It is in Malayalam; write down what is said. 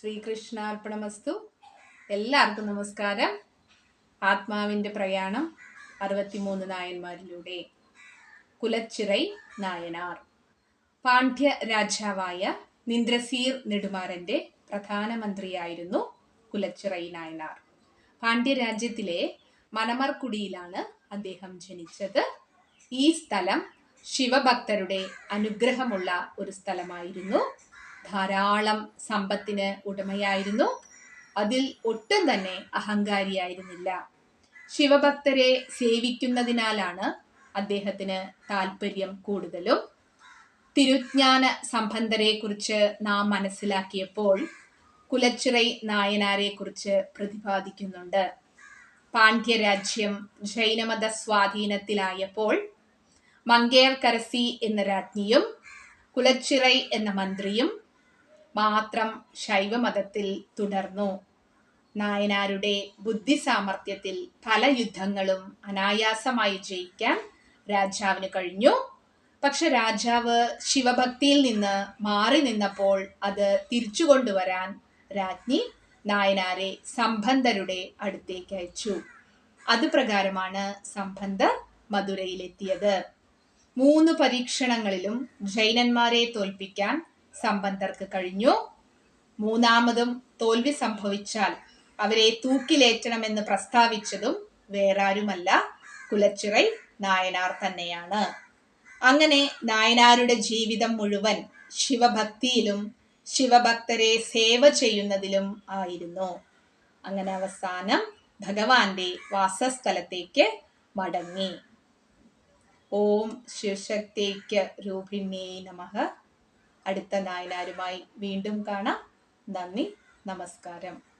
ശ്രീകൃഷ്ണാർപ്പണമസ്തു. എല്ലാവർക്കും നമസ്കാരം. ആത്മാവിന്റെ പ്രയാണം അറുപത്തിമൂന്ന് നായന്മാരിലൂടെ. കുലച്ചിറൈ നായനാർ. പാണ്ഡ്യ രാജാവായ നിന്ദ്രസീർ നെടുമാറന്റെ പ്രധാനമന്ത്രിയായിരുന്നു കുലച്ചിറൈ നായനാർ. പാണ്ഡ്യരാജ്യത്തിലെ മനമർക്കുടിയിലാണ് അദ്ദേഹം ജനിച്ചത്. ഈ സ്ഥലം ശിവഭക്തരുടെ അനുഗ്രഹമുള്ള ഒരു സ്ഥലമായിരുന്നു. ധാരാളം സമ്പത്തിന് ഉടമയായിരുന്നു. അതിൽ ഒട്ടും തന്നെ അഹങ്കാരിയായിരുന്നില്ല. ശിവഭക്തരെ സേവിക്കുന്നതിനാലാണ് അദ്ദേഹത്തിന് താല്പര്യം കൂടുതലും. തിരുജ്ഞാന സംബന്ധരെ കുറിച്ച് നാം മനസ്സിലാക്കിയപ്പോൾ കുലച്ചിറൈ നായനാരെ കുറിച്ച് പ്രതിപാദിക്കുന്നുണ്ട്. പാണ്ഡ്യരാജ്യം ജൈനമത സ്വാധീനത്തിലായപ്പോൾ മങ്കേർ കരസി എന്ന രാജ്ഞിയും കുലച്ചിറൈ എന്ന മന്ത്രിയും മാത്രം ശൈവമതത്തിൽ തുടർന്നു. നായനാരുടെ ബുദ്ധി സാമർഥ്യത്തിൽ പല യുദ്ധങ്ങളും അനായാസമായി ജയിക്കാൻ രാജാവിന് കഴിഞ്ഞു. പക്ഷെ രാജാവ് ശിവഭക്തിയിൽ നിന്ന് മാറി നിന്നപ്പോൾ അത് തിരിച്ചു കൊണ്ടുവരാൻ രാജ്ഞി നായനാരെ സംബന്ധരുടെ അടുത്തേക്ക് അയച്ചു. അത് പ്രകാരമാണ് സംബന്ധർ മധുരയിലെത്തിയത്. മൂന്ന് പരീക്ഷണങ്ങളിലും ജൈനന്മാരെ തോൽപ്പിക്കാൻ സംബന്ധർക്ക് കഴിഞ്ഞു. മൂന്നാമതും തോൽവി സംഭവിച്ചാൽ അവരെ തൂക്കിലേറ്റണമെന്ന് പ്രസ്താവിച്ചതും വേറാരുമല്ല കുലച്ചിറൈ നായനാർ തന്നെയാണ്. അങ്ങനെ നായനാരുടെ ജീവിതം മുഴുവൻ ശിവഭക്തിയിലും ശിവഭക്തരെ സേവ ചെയ്യുന്നതിലും ആയിരുന്നു. അങ്ങനെ അവസാനം ഭഗവാന്റെ വാസസ്ഥലത്തേക്ക് മടങ്ങി. ഓം ശിവശക്തിക്ക് രൂപിണ്യേ നമഃ. അടുത്ത നായനാരുമായി വീണ്ടും കാണാം. നന്ദി നമസ്കാരം.